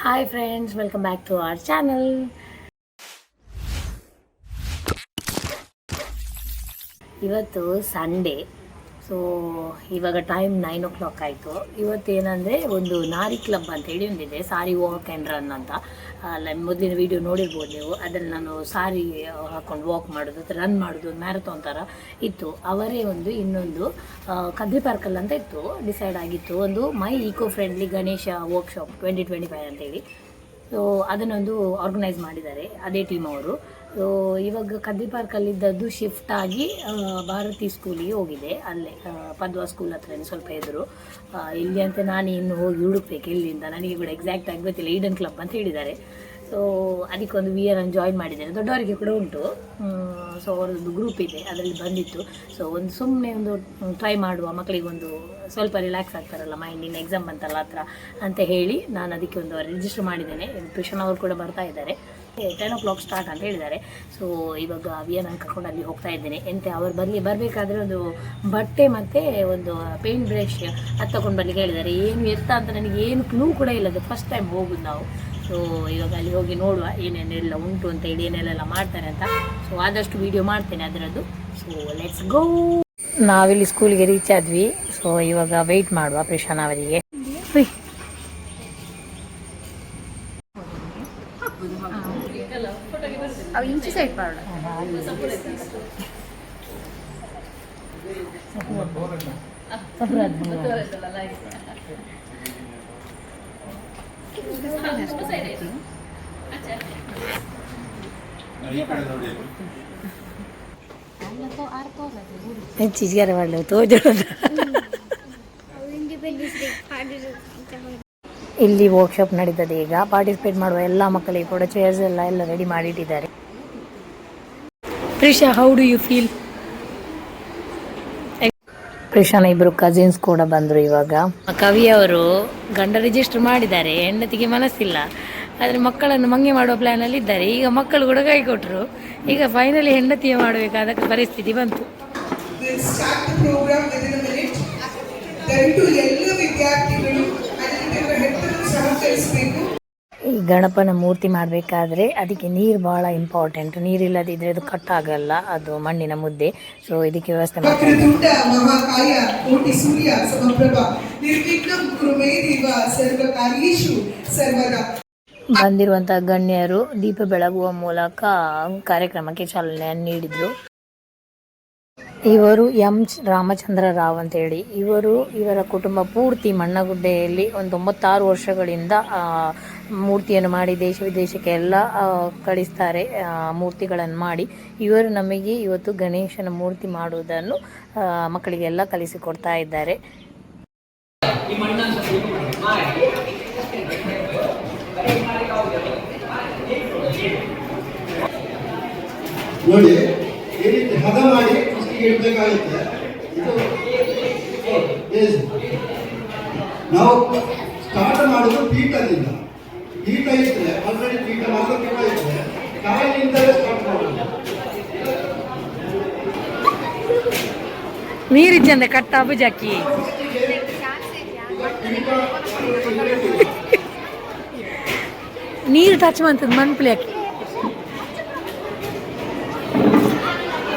Hi friends welcome back to our channel ಇವತ್ತು Sunday so ಇವಾಗ time nine o'clock ಆಯಿತು. ಇವತ್ತೇನಂದರೆ ಒಂದು ನಾರಿ ಕ್ಲಬ್ ಅಂತ ಹೇಳಿ ಒಂದಿದೆ, ಸಾರಿ ವಾಕ್ ಆ್ಯಂಡ್ ರನ್ ಅಂತ. ಅಲ್ಲ ಮೊದಲಿನ ವಿಡಿಯೋ ನೋಡಿರ್ಬೋದು ನೀವು. ಅದನ್ನು ನಾನು ಸಾರಿ ಹಾಕೊಂಡು ವಾಕ್ ಮಾಡೋದು ರನ್ ಮಾಡೋದು ಮ್ಯಾರಥಾನ್ ಥರ ಇತ್ತು. ಅವರೇ ಒಂದು ಇನ್ನೊಂದು ಕದ್ರಿ ಪಾರ್ಕಲ್ಲಿ ಅಂತ ಇತ್ತು. ಡಿಸೈಡ್ ಆಗಿತ್ತು. ಒಂದು my eco friendly Ganesha workshop twenty twenty five ಅಂತೇಳಿ ಸೊ ಅದನ್ನೊಂದು ಆರ್ಗನೈಸ್ ಮಾಡಿದ್ದಾರೆ. ಅದೇ ಟೀಮ್ ಅವರು. ಇವಾಗ ಕದ್ದಿ ಪಾರ್ಕಲ್ಲಿದ್ದದ್ದು ಶಿಫ್ಟ್ ಆಗಿ ಭಾರತಿ ಸ್ಕೂಲಿಗೆ ಹೋಗಿದೆ. ಅಲ್ಲೇ ಪದ್ವಾ ಸ್ಕೂಲ್ ಹತ್ರನೇ ಸ್ವಲ್ಪ ಎದುರು. ಇಲ್ಲಿ ಅಂತ ನಾನು ಇನ್ನು ಹೋಗಿ ಹುಡುಕ್ಬೇಕು ಇಲ್ಲಿಂದ ನನಗೆ ಕೂಡ ಎಕ್ಸಾಕ್ಟ್ ಆಗಿ ಗೊತ್ತಿಲ್ಲ. ಈಡನ್ ಕ್ಲಬ್ ಅಂತ ಹೇಳಿದ್ದಾರೆ. ಸೊ ಅದಕ್ಕೊಂದು ವಿ ಆರ್ ಜಾಯಿನ್ ಮಾಡಿದ್ದೇನೆ ದೊಡ್ಡವರಿಗೆ ಕೂಡ ಉಂಟು. ಸೊ ಅವರೊಂದು ಗ್ರೂಪ್ ಇದೆ, ಅದರಲ್ಲಿ ಬಂದಿತ್ತು. ಸೊ ಒಂದು ಸುಮ್ಮನೆ ಒಂದು ಟ್ರೈ ಮಾಡುವ. ಮಕ್ಕಳಿಗೊಂದು ಸ್ವಲ್ಪ ರಿಲ್ಯಾಕ್ಸ್ ಆಗ್ತಾರಲ್ಲ ಮೈಂಡ್ ಇನ್ನು ಎಕ್ಸಾಮ್ ಬಂತಲ್ಲ ಹತ್ರ ಅಂತ ಹೇಳಿ ನಾನು ಅದಕ್ಕೆ ಒಂದು ರಿಜಿಸ್ಟರ್ ಮಾಡಿದ್ದೇನೆ. ಟ್ಯೂಷನ್ ಅವರು ಕೂಡ ಬರ್ತಾ ಇದ್ದಾರೆ. ಟೆನ್ ಓ ಕ್ಲಾಕ್ ಸ್ಟಾರ್ಟ್ ಅಂತ ಹೇಳಿದ್ದಾರೆ. ಸೊ ಇವಾಗ ವಿಯನ್ ಕರ್ಕೊಂಡು ಅಲ್ಲಿ ಹೋಗ್ತಾ ಇದ್ದೇನೆ. ಎಂತ ಅವ್ರು ಬರಲಿ, ಬರಬೇಕಾದ್ರೆ ಒಂದು ಬಟ್ಟೆ ಮತ್ತು ಒಂದು ಪೇಂಟ್ ಬ್ರಷ್ ಅದು ತಗೊಂಡು ಬರಲಿಕ್ಕೆ ಹೇಳಿದ್ದಾರೆ. ಏನು ಎತ್ತ ಅಂತ ನನಗೆ ಏನು ಕ್ಲೂ ಕೂಡ ಇಲ್ಲ. ಅದು ಫಸ್ಟ್ ಟೈಮ್ ಹೋಗುದು ನಾವು. ಸೊ ಇವಾಗ ಅಲ್ಲಿ ಹೋಗಿ ನೋಡುವ ಏನೇನೆಲ್ಲ ಉಂಟು ಅಂತ ಹೇಳಿ ಏನೆಲ್ಲ ಮಾಡ್ತಾರೆ ಅಂತ. ಸೊ ಆದಷ್ಟು ವಿಡಿಯೋ ಮಾಡ್ತೇನೆ ಅದರದ್ದು. ಸೊ ಲೆಟ್ಸ್ ಗೋ ನಾವಿಲ್ಲಿ ಸ್ಕೂಲ್ಗೆ ರೀಚ್ ಆದ್ವಿ. ಸೊ ಇವಾಗ ವೆಯ್ಟ್ ಮಾಡುವ ಪ್ರಶಾನ್ ಅವರಿಗೆ. ಸೈಡ್ ಚಿಜ್ಗಾರ ಮಾಡಲು ಇಲ್ಲಿ ವರ್ಕ್ಶಾಪ್ ನಡೀತದೆ ಈಗ. ಪಾರ್ಟಿಸಿಪೇಟ್ ಮಾಡುವ ಎಲ್ಲ ಮಕ್ಕಳಿಗೆ ಕೂಡ ಚೇರ್ಸ್ ಎಲ್ಲ ಎಲ್ಲ ರೆಡಿ ಮಾಡಿಟ್ಟಿದ್ದಾರೆ. Prisha how do you feel ಪ್ರಿಷಾನ ಇಬ್ರು ಕಸಿನ್ಸ್ ಕೂಡ ಬಂದ್ರು ಇವಾಗ. ಕವಿ ಅವರು ಗಂಡ ರಿಜಿಸ್ಟರ್ ಮಾಡಿದ್ದಾರೆ ಹೆಂಡತಿಗೆ ಮನಸ್ಸಿಲ್ಲ. ಆದ್ರೆ ಮಕ್ಕಳನ್ನು ಮಂಗೆ ಮಾಡುವ ಪ್ಲಾನ್ ಅಲ್ಲಿ ಇದ್ದಾರೆ. ಈಗ ಮಕ್ಕಳು ಕೂಡ ಕೈ ಕೊಟ್ಟರು ಈಗ ಫೈನಲಿ ಹೆಂಡತಿಯ ಮಾಡಬೇಕಾದ ಪರಿಸ್ಥಿತಿ ಬಂತು. ವಿದ್ಯಾರ್ಥಿಗಳು ಅದಕ್ಕೆ ಹೆತ್ತರು ಸಹಕರಿಸಬೇಕು ಗಣಪನ ಮೂರ್ತಿ ಮಾಡಬೇಕಾದ್ರೆ ಅದಕ್ಕೆ ನೀರು ಭಾಳ ಇಂಪಾರ್ಟೆಂಟ್ ನೀರಿಲ್ಲದಿದ್ರೆ ಅದು ಕಟ್ ಆಗಲ್ಲ ಅದು ಮಣ್ಣಿನ ಮುದ್ದೆ. ಸೊ ಇದಕ್ಕೆ ವ್ಯವಸ್ಥೆ ಮಾಡ್ತಾರೆ ಬಂದಿರುವಂತಹ ಗಣ್ಯರು ದೀಪ ಬೆಳಗುವ ಮೂಲಕ ಕಾರ್ಯಕ್ರಮಕ್ಕೆ ಚಾಲನೆ ನೀಡಿದ್ರು. ಇವರು ಎಂ ರಾಮಚಂದ್ರ ರಾವ್ ಅಂತೇಳಿ ಇವರು ಇವರ ಕುಟುಂಬ ಪೂರ್ತಿ ಮಣ್ಣಗುಡ್ಡೆಯಲ್ಲಿ ಒಂದು ತೊಂಬತ್ತಾರು ವರ್ಷಗಳಿಂದ ಮೂರ್ತಿಯನ್ನು ಮಾಡಿ ದೇಶ ವಿದೇಶಕ್ಕೆ ಎಲ್ಲ ಕಳಿಸ್ತಾರೆ ಮೂರ್ತಿಗಳನ್ನು ಮಾಡಿ. ಇವರು ನಮಗೆ ಇವತ್ತು ಗಣೇಶನ ಮೂರ್ತಿ ಮಾಡುವುದನ್ನು ಮಕ್ಕಳಿಗೆಲ್ಲ ಕಲಿಸಿಕೊಡ್ತಾ ಇದ್ದಾರೆ. ನಾವು ಸ್ಟಾರ್ಟ್ ಮಾಡೋದು ಪೀಠದಿಂದ. ಪೀಠ ಇದ್ರೆ ಆಲ್ರೆಡಿ ಪೀಠ ಮಾತ್ರ ಪೀಠ ಇದ್ರೆ ಕಾಲಿನಿಂದಲೇ ಸ್ಟಾರ್ಟ್ ಮಾಡೋದು ನೀರಿಜ್ಜಂದೆ ಕಟ್ಟ ಅಬುಜಾಕಿ ನೀರು ಟಚ್ ಮಾಡ್ತದೆ ಮಣ್ಪುಲಿ ಹಾಕಿ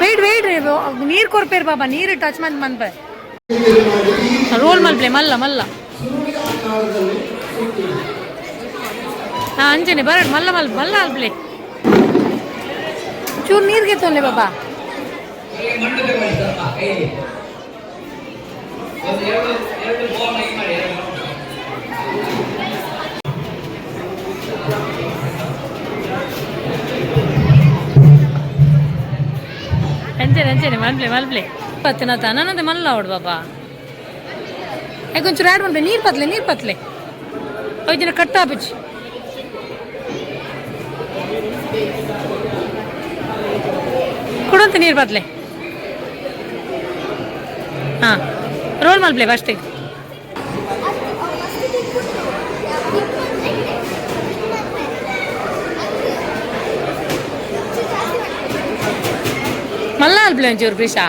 ವೆಯ್ಟ್ ವೆಯ್ಟ್ ರೀ ನೀರು ಕೊರ್ಪೇರು ಬಾಬಾ ನೀರು ಟಚ್ ಮಾಡಿ ಮನ್ಪ ರೋಲ್ ಮಲ್ಪ್ಲೆ ಮಲ್ಲ ಮಲ್ಲ ಹಾ ಅಂಜನೆ ಬರಡ್ ಮಲ್ಲ ಮಲ್ ಮಲ್ಲ ಅಲ್ಪ್ಲೆ ಚೂರು ನೀರಿಗೆ ತೊಂದೆ ಬಾಬಾ ಅಂಚನೆ ಅಂಚನೆ ಮಲ್ಪ್ಲೆ ಮಲ್ಪ್ಲೆ ಪತ್ತಿನ ನನ್ನದೆ ಮಲ್ಲ ಅವಡು ಬಾಬಾ ಯಾಕೆ ಒಂಚೂರು ಆ್ಯಡ್ ಮಾಡ್ಬೇ ನೀರು ಪತ್ಲೆ ನೀರು ಪತ್ಲೆ ಐದು ಕೊಡುವಂತ ನೀರು ಬದಲೆ. ಹಾಂ ರೋಲ್ ಮಾಡ್ಬ್ಲೇವ್ ಅಷ್ಟೇ ಮಲ್ಲ ಅಲ್ಬ್ಲೇ ಒಂಚೂರು ಬ್ರಿಷಾ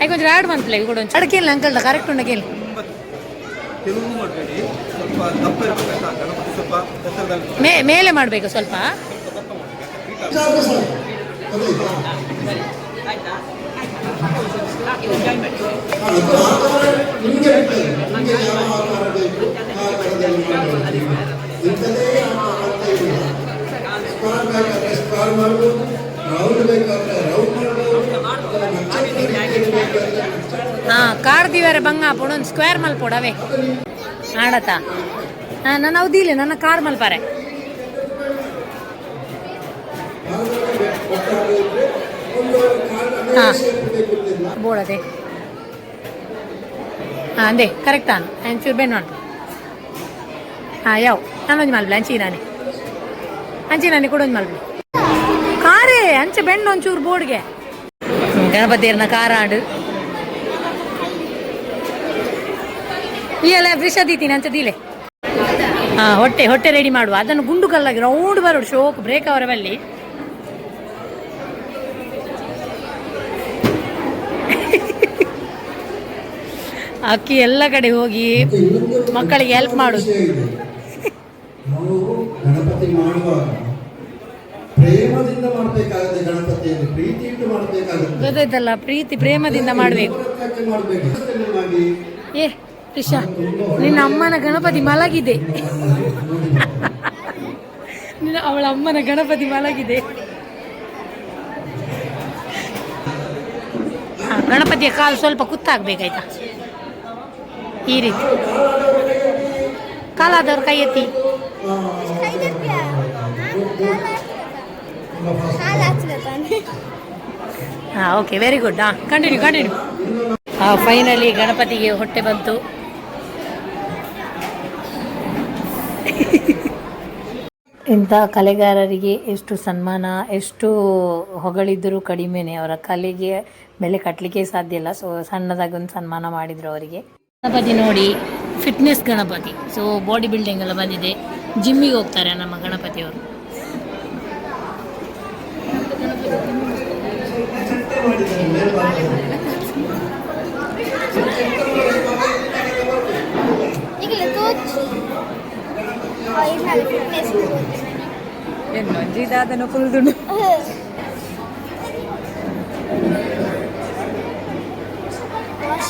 ಯಾಕೆ ಒಂಚೂರು ಆ್ಯಡ್ ಮಾಡ್ಬ್ಲೇ ಕೂಡ ಒಂಚೂರು. ಅಡಕೆ ಇಲ್ಲ ಅಂಕಲ್ದ ಕರೆಕ್ಟ್ ಉಂಡ ಕೇಳಿ. ಮೇಲೆ ಮಾಡಬೇಕು ಸ್ವಲ್ಪ. ಹಾ ಕಾರ್ದಿವರೆ ಬಂಗ ಪುಣೊಂದು ಸ್ಕ್ವೇರ್ ಮಲ್ಪೊಡವೆ ಆಡತ ಹಾ ನಾನು ಅವದಿಲ್ಲ ನನ್ನ ಕಾರ್ ಮಲ್ಪಾರೆ ಹಾ. ಬೋಳದೆ. ಹಾ, ಅಂದೆ ಕರೆಕ್ಟ್ ಆನು ಒಂಚೂರು ಬೆನ್ನು ಉಂಟು ಹಾಂ, ಯಾವ? ನಾನೊಂದು ಮಲ್ಬಿ ಅಂಚಿ ನಾನೇ ಅಂಚಿ ನಾನೇ ಕೂಡ ಒಂದು ಮಲ್ಬಿ ಕಾರೇ, ಅಂಚೆ ಬೆಣ್ಣು ಒಂಚೂರು ಬೋರ್ಡ್ಗೆ. ಗಣಪತಿಯರ್ನ ಕಾರ ಆಡು ಈ ಎಲ್ಲ ವಿಷ ದೀತೀನಿ ಅಂತ ದೀಲೆ. ಹಾ, ಹೊಟ್ಟೆ ಹೊಟ್ಟೆ ರೆಡಿ ಮಾಡುವ. ಅದನ್ನು ಗುಂಡು ಕಲ್ಲಾಗಿ ರೌಂಡ್ ಬರೋಡು ಶೋಕ್ ಬ್ರೇಕ್ ಅವರ ಬಲ್ಲಿ. ಅಕ್ಕಿ ಎಲ್ಲ ಕಡೆ ಹೋಗಿ ಮಕ್ಕಳಿಗೆ ಹೆಲ್ಪ್ ಮಾಡುದು ನಾವು ಗಣಪತಿ ಮಾಡುವಾಗ ಪ್ರೇಮದಿಂದ ಮಾಡಬೇಕಾಗುತ್ತೆ ಗಣಪತಿಯಲ್ಲಿ ಪ್ರೀತಿ ಇಟ್ಟು ಮಾಡಬೇಕಾಗುತ್ತೆ. ಗೊತ್ತಾಯ್ತಲ್ಲ ಪ್ರೀತಿ ಪ್ರೇಮದಿಂದ ಮಾಡಬೇಕು. ಏ ರಿಷಾ ನಿನ್ನ ಅಮ್ಮನ ಗಣಪತಿ ಮಲಗಿದೆ. ನಿನ್ನ ಅವಳ ಅಮ್ಮನ ಗಣಪತಿ ಮಲಗಿದೆ. ಗಣಪತಿಯ ಕಾಲು ಸ್ವಲ್ಪ ಕುತ್ತಾಗ್ಬೇಕಾಯ್ತಾ? ಈ ರೀತಿ. ಕಾಲಾದವ್ರ ಕೈ ಎತ್ತಿ. ಹಾ ಓಕೆ ವೆರಿ ಗುಡ್ ಹಾ ಕಂಟಿನ್ಯೂ ಕಂಟಿನ್ಯೂ ಹಾ ಫೈನಲಿ ಗಣಪತಿಗೆ ಹೊಟ್ಟೆ ಬಂತು. ಇಂಥ ಕಲೆಗಾರರಿಗೆ ಎಷ್ಟು ಸನ್ಮಾನ, ಎಷ್ಟು ಹೊಗಳಿದ್ದರೂ ಕಡಿಮೆನೇ, ಅವರ ಕಲೆಗೆ ಬೆಲೆ ಕಟ್ಟಲಿಕ್ಕೆ ಸಾಧ್ಯ ಇಲ್ಲ. ಸೊ ಸಣ್ಣದಾಗಿ ಒಂದು ಸನ್ಮಾನ ಮಾಡಿದ್ರು ಅವರಿಗೆ. ಗಣಪತಿ ನೋಡಿ fitness Ganapati. So body building ಎಲ್ಲ ಬಂದಿದೆ. ಜಿಮ್ಮಿಗೆ ಹೋಗ್ತಾರೆ ನಮ್ಮ ಗಣಪತಿಯವರು. ಎನ್ನೊಂಜಿದಾದನು ಕುಲ್ದುಂಡು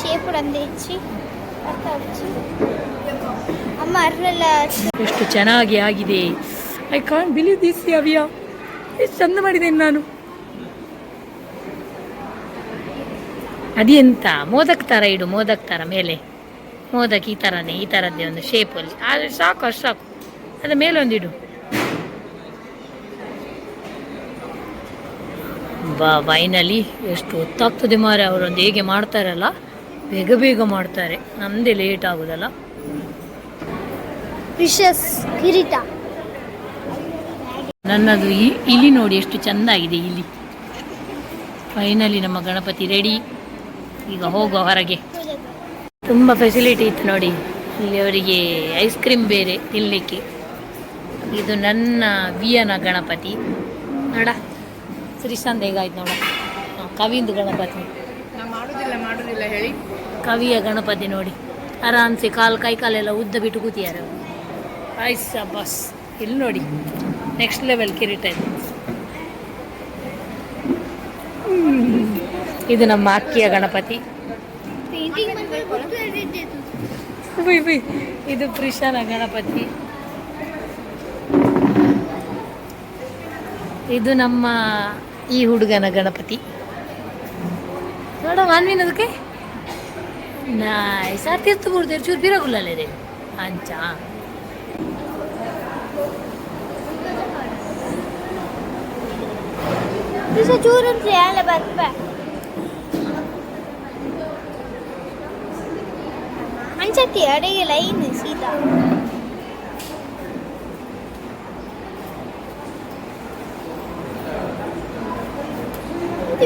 ಶೇಪುಡು ಅಂದೆ ಇಚ್ಚಿ. ಎಷ್ಟು ಚೆನ್ನಾಗಿ ಆಗಿದೆ. ಐ ಕಾಂಟ್ ಬಿಲೀವ್ ದಿಸ್ ಅವ್ಯ ಎಷ್ಟು ಚಂದ ಮಾಡಿದ್ದೇನೆ ನಾನು. ಅದೆಂತ? ಮೋದಕ್ ತರ ಇಡು, ಮೋದಕ್ ಥರ ಮೇಲೆ. ಮೋದಕ್ ಈ ತರನೇ, ಈ ಥರದ್ದೇ ಒಂದು ಶೇಪಲ್ಲಿ ಆದರೆ ಸಾಕು, ಅಷ್ಟು ಸಾಕು. ಅದ್ರ ಮೇಲೆ ಒಂದಿಡು ಬಾ ಬೈನಲ್ಲಿ ಎಷ್ಟು ಹೊತ್ತಾಗ್ತದೆ ಮಾರೆ ಅವರೊಂದು ಹೇಗೆ ಮಾಡ್ತಾರಲ್ಲ? ಬೇಗ ಬೇಗ ಮಾಡ್ತಾರೆ. ನಮ್ಮದೇ ಲೇಟ್ ಆಗೋದಲ್ಲ. ವಿಶಸ್ ಕಿರೀಟ. ನನ್ನದು ಈ ಇಲಿ ನೋಡಿ ಎಷ್ಟು ಚೆಂದಾಗಿದೆ ಇಲಿ ಫೈನಲಿ ನಮ್ಮ ಗಣಪತಿ ರೆಡಿ ಈಗ ಹೋಗುವ ಹೊರಗೆ. ತುಂಬ ಫೆಸಿಲಿಟಿ ಇತ್ತು ನೋಡಿ. ಇಲ್ಲಿ ಅವರಿಗೆ ಐಸ್ ಕ್ರೀಮ್ ಬೇರೆ ತಿನ್ನಲಿಕ್ಕೆ ಇದು ನನ್ನ ವಿಯನ ಗಣಪತಿ. ನೋಡ. ಶ್ರೀಶಾಂತ್ ಹೇಗಾಯ್ತು ನೋಡ. ಹಾ, ಕವಿಂದು ಗಣಪತಿ. ಮಾಡುದಿಲ್ಲ ಮಾಡುದಿಲ್ಲ ಹೇಳಿ. ಕವಿಯ ಗಣಪತಿ ನೋಡಿ. ಆರಾಮ್ಸೆ ಕಾಲು ಕೈ ಕಾಲೆಲ್ಲ ಉದ್ದ ಬಿಟ್ಟು ಕೂತಿಯಾರ ಆಯ್ಸ ಬಸ್. ಇಲ್ಲಿ ನೋಡಿ. ನೆಕ್ಸ್ಟ್ ಲೆವೆಲ್ ಕಿರೀಟ ಇದು. ಇದು ನಮ್ಮ ಅಕ್ಕಿಯ ಗಣಪತಿ. ಇದು. ಕೃಷ್ಣನ ಗಣಪತಿ. ಇದು ನಮ್ಮ ಈ ಹುಡುಗನ ಗಣಪತಿ. ನೋಡ ಮಾನ್ವಿನದಕ್ಕೆ ನಾಯ್ ಸಾರ್ ತೀರ್ತು ಬಿಡ್ತಾರೆ ಚೂರು ಬಿರಗುಲ್ಲಲ್ಲ ಇದೆ ಅಂಚ ಫಿಶ ಚೂರು ಅಲ್ಲ ಬರ್ಪ ಅಂಚತ್ತಿ ಅಡಿಗೆ ಲೈನ್ ಸೀದಾ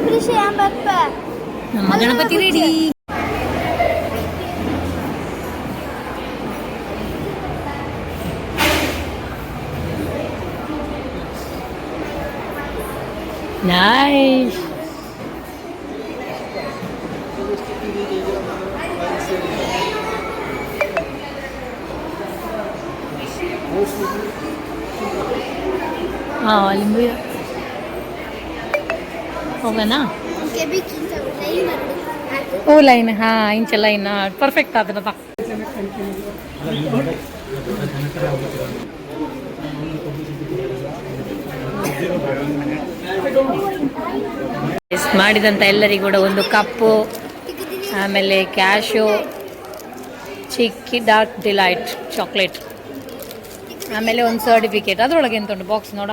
ಫಿಶ ಬರ್ಪ ನಮ್ಮ Ganapati ready Nice. Ah, olha muito. ಹೋಗೋಣ ಓ ಲೈನ್ ಹಾ ಇಂಚೆ ಲೈನ್ ಪರ್ಫೆಕ್ಟ್ ಆದ್ರೆ ಮಾಡಿದಂಥ ಎಲ್ಲರಿಗೂ ಕೂಡ ಒಂದು ಕಪ್ಪು ಆಮೇಲೆ cashew chikki dark delight chocolate ಆಮೇಲೆ ಒಂದು ಸರ್ಟಿಫಿಕೇಟ್ ಅದರೊಳಗೆ ಎಂತ ಉಂಟು? ಬಾಕ್ಸ್ ನೋಡ.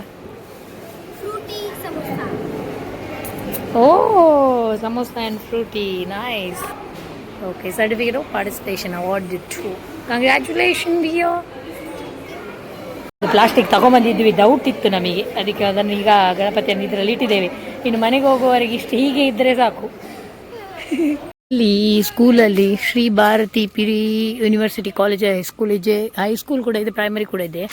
ಓ samosa and Frooti nice okay certificate of participation award to congratulation Dio plastic ತಗೊಂಬಂದಿದ್ವಿ ಡೌಟ್ ಇತ್ತು ನಮಗೆ. ಅದಕ್ಕೆ ಅದನ್ನು ಈಗ ಗಣಪತಿಯನ್ನು ಇದರಲ್ಲಿ ಇಟ್ಟಿದ್ದೇವೆ. ಇನ್ನು ಮನೆಗೆ ಹೋಗುವವರೆಗೆ ಇಷ್ಟು ಹೀಗೆ ಇದ್ದರೆ ಸಾಕು. ಇಲ್ಲಿ ಸ್ಕೂಲಲ್ಲಿ Shri Bharati ಪಿರಿ university college high school ಇದೆ. ಹೈಸ್ಕೂಲ್ ಕೂಡ ಇದೆ ಪ್ರೈಮರಿ ಕೂಡ ಇದೆ.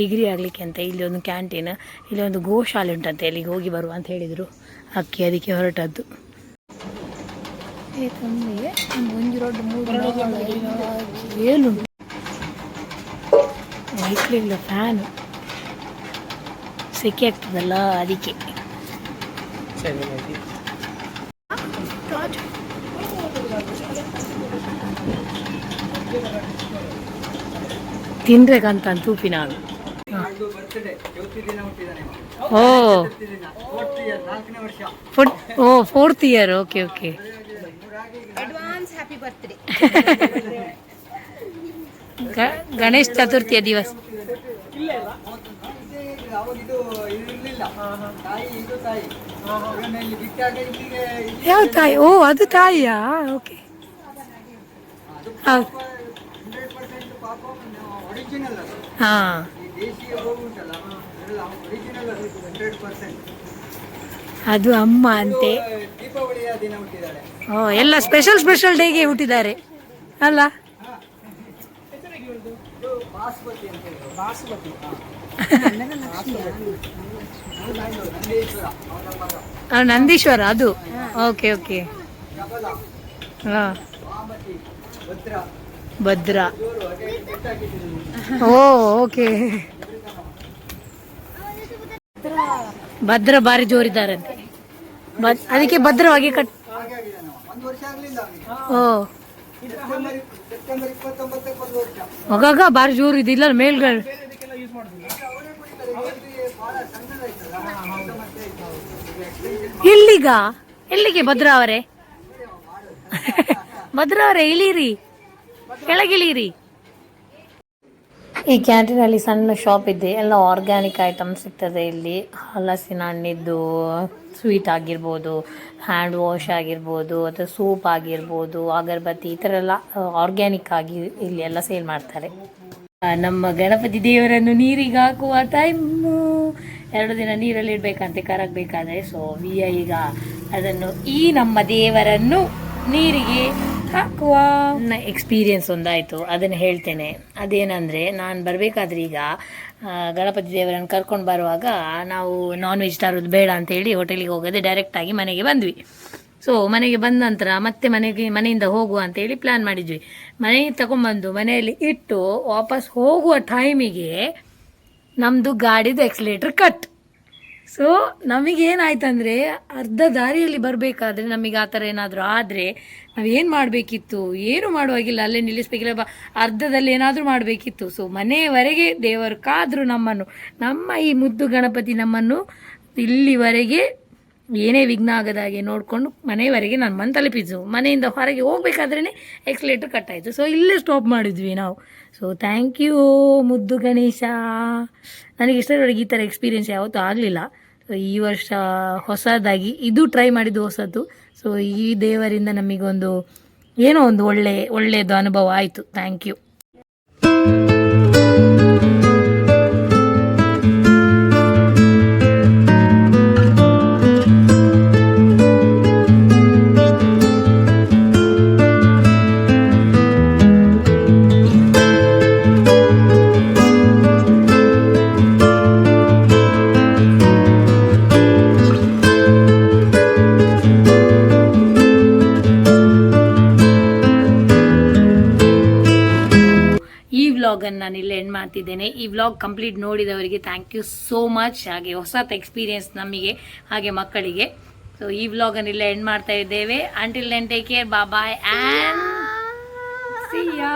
ಡಿಗ್ರಿ ಆಗಲಿಕ್ಕೆ ಅಂತ ಇಲ್ಲಿ ಒಂದು ಕ್ಯಾಂಟೀನ್ ಇಲ್ಲಿ ಒಂದು ಗೋಶಾಲೆ ಉಂಟಂತೆ. ಇಲ್ಲಿಗೆ ಹೋಗಿ ಬರುವ ಅಂತ ಹೇಳಿದರು. ಅಕ್ಕಿ ಅದಕ್ಕೆ ಹೊರಟದ್ದು. ಒಂದು ಇಲ್ಲ ಫ್ಯಾನು. ಸೆಕೆ ಆಗ್ತದಲ್ಲ ಅದಕ್ಕೆ. ತಿನ್ಬೇಕಂತ ತೂಪಿ ನಾನು. ಓ. ಫೋರ್ ಓ fourth year okay okay. Ganesh ಚತುರ್ಥಿಯ ದಿವಸ. ಯಾವ ತಾಯಿ? ಓ, ಅದು ತಾಯಿಯಾ? ಓಕೆ. ಹೌದು. ಹಾ. ಅದು ಅಮ್ಮ ಅಂತೆ. ಓ, ಎಲ್ಲ ಸ್ಪೆಷಲ್ ಸ್ಪೆಷಲ್ ಡೇಗೆ ಹುಟ್ಟಿದ್ದಾರೆ. ಅಲ್ಲ? ಬಾಸ್ಮತಿ ನಂದೀಶ್ವರ ಅದು? Okay okay. ಹಾ. ಭದ್ರ. ಓ ಓಕೆ. ಭದ್ರ ಬಾರಿ ಜೋರಿದ್ದಾರಂತೆ ಅದಕ್ಕೆ ಭದ್ರವಾಗಿ ಕಟ್ ಆಗಿದೆ ಒಂದು ವರ್ಷ ಆಗಲಿಲ್ಲ ಓ. ಸೆಪ್ಟೆಂಬರ್ ಸೆಪ್ಟೆಂಬರ್ ಇಪ್ಪತ್ತೊಂಬತ್ತಕ್ಕೆ ಒಂದು ವರ್ಷ ಮಗಾಗ ಬಾರಿ ಜೋರು ಇದಿಲ್ಲ ಇಲ್ಲ ಮೇಲ್ಗಳು ಇಲ್ಲಿಗ? ಎಲ್ಲಿಗೆ ಭದ್ರಾ ಅವರೇ? ಭದ್ರಾ ಅವರೇ ಇಳೀರಿ ಕೆಳಗಿಳೀರಿ ಈ ಕ್ಯಾಂಟೀನಲ್ಲಿ ಸಣ್ಣ ಶಾಪ್ ಇದೆ. ಎಲ್ಲ ಆರ್ಗ್ಯಾನಿಕ್ ಐಟಮ್ ಸಿಗ್ತದೆ ಇಲ್ಲಿ. ಹಲಸಿನ ಹಣ್ಣಿದ್ದು ಸ್ವೀಟ್ ಆಗಿರ್ಬೋದು ಹ್ಯಾಂಡ್ ವಾಶ್ ಆಗಿರ್ಬೋದು ಅಥವಾ ಸೂಪ್ ಆಗಿರ್ಬೋದು, ಅಗರಬತ್ತಿ ಈ ಥರ ಎಲ್ಲ ಆರ್ಗ್ಯಾನಿಕ್ ಆಗಿ ಇಲ್ಲಿ ಎಲ್ಲ ಸೇಲ್ ಮಾಡ್ತಾರೆ. ನಮ್ಮ ಗಣಪತಿ ದೇವರನ್ನು ನೀರಿಗೆ ಹಾಕುವ ಟೈಮು ಎರಡು ದಿನ ನೀರಲ್ಲಿ ಇಡಬೇಕಂತೆ, ಕರಗಬೇಕಾದ್ರೆ. ಸೊ ವಿಯ ಈಗ ಅದನ್ನು ಈ ನಮ್ಮ ದೇವರನ್ನು ನೀರಿಗೆ ಹಾಕುವ. ನನ್ನ ಎಕ್ಸ್ಪೀರಿಯನ್ಸ್ ಒಂದಾಯಿತು. ಅದನ್ನು ಹೇಳ್ತೇನೆ. ಅದೇನಂದರೆ, ನಾನು ಬರಬೇಕಾದ್ರೆ ಈಗ ಗಣಪತಿ ದೇವರನ್ನು ಕರ್ಕೊಂಡು ಬರುವಾಗ ನಾವು ನಾನ್ ವೆಜ್ ತರೋದು ಬೇಡ ಅಂತೇಳಿ ಹೋಟೆಲಿಗೆ ಹೋಗದೆ ಡೈರೆಕ್ಟಾಗಿ ಮನೆಗೆ ಬಂದ್ವಿ. ಸೊ ಮನೆಗೆ ಬಂದ ನಂತರ ಮತ್ತೆ ಮನೆಗೆ, ಮನೆಯಿಂದ ಹೋಗುವ ಅಂತೇಳಿ ಪ್ಲ್ಯಾನ್ ಮಾಡಿದ್ವಿ. ಮನೆಗೆ ತಗೊಂಬಂದು ಮನೆಯಲ್ಲಿ ಇಟ್ಟು ವಾಪಸ್ ಹೋಗುವ ಟೈಮಿಗೆ ನಮ್ಮದು ಗಾಡಿದು ಎಕ್ಸಲೇಟ್ರ್ ಕಟ್ ಸೊ ನಮಗೇನಾಯ್ತಂದರೆ ಅರ್ಧ ದಾರಿಯಲ್ಲಿ ಬರಬೇಕಾದ್ರೆ ನಮಗೆ ಆ ಥರ ಏನಾದರೂ ಆದರೆ ನಾವೇನು ಮಾಡಬೇಕಿತ್ತು? ಏನು ಮಾಡುವಾಗಿಲ್ಲ ಅಲ್ಲೇ ನಿಲ್ಲಿಸ್ಬೇಕಿಲ್ಲ ಅರ್ಧದಲ್ಲಿ ಏನಾದರೂ ಮಾಡಬೇಕಿತ್ತು. ಸೊ ಮನೆಯವರೆಗೆ ದೇವರು ಕಾದ್ರು ನಮ್ಮನ್ನು, ನಮ್ಮ ಈ ಮುದ್ದು ಗಣಪತಿ ನಮ್ಮನ್ನು ಇಲ್ಲಿವರೆಗೆ ಏನೇ ವಿಘ್ನ ಆಗದ ಹಾಗೆ ನೋಡಿಕೊಂಡು ಮನೆಯವರೆಗೆ ಮನೆ ತಲುಪಿದ್ದು. ಮನೆಯಿಂದ ಹೊರಗೆ ಹೋಗ್ಬೇಕಾದ್ರೇ ಎಕ್ಸ್ಲೇಟರ್ ಕಟ್ಟಾಯಿತು. ಸೊ ಇಲ್ಲೇ ಸ್ಟಾಪ್ ಮಾಡಿದ್ವಿ ನಾವು. ಸೊ ಥ್ಯಾಂಕ್ ಯು ಮುದ್ದು ಗಣೇಶ. ನನಗೆ ಇಷ್ಟರವರೆಗೆ ಈ ಥರ ಎಕ್ಸ್ಪೀರಿಯೆನ್ಸ್ ಯಾವತ್ತೂ ಆಗಲಿಲ್ಲ. ಸೊ ಈ ವರ್ಷ ಹೊಸದಾಗಿ ಇದು ಟ್ರೈ ಮಾಡಿದ್ದು ಹೊಸದು ಸೊ ಈ ದೇವರಿಂದ ನಮಗೊಂದು ಏನೋ ಒಂದು ಒಳ್ಳೆ ಒಳ್ಳೆಯದು ಅನುಭವ ಆಯಿತು. ಥ್ಯಾಂಕ್ ಯು ಮಾಡ್ತಿದ್ದೇನೆ ಈ ವ್ಲಾಗ್ ಕಂಪ್ಲೀಟ್ ನೋಡಿದವರಿಗೆ ಥ್ಯಾಂಕ್ ಯು ಸೋ ಮಚ್ ಹಾಗೆ ಹೊಸತ್ ಎಕ್ಸ್ಪೀರಿಯೆನ್ಸ್ ನಮಗೆ ಹಾಗೆ ಮಕ್ಕಳಿಗೆ. ಸೊ ಈ ವ್ಲಾಗನ್ನೆಲ್ಲ ಎಂಡ್ ಮಾಡ್ತಾ ಇದ್ದೇವೆ. ಅಂಟಿಲ್ ದೆನ್ ಟೇಕ್ ಕೇರ್ ಬಾ ಬಾಯ್ ಆ್ಯಂಡ್ ಸಿಯಾ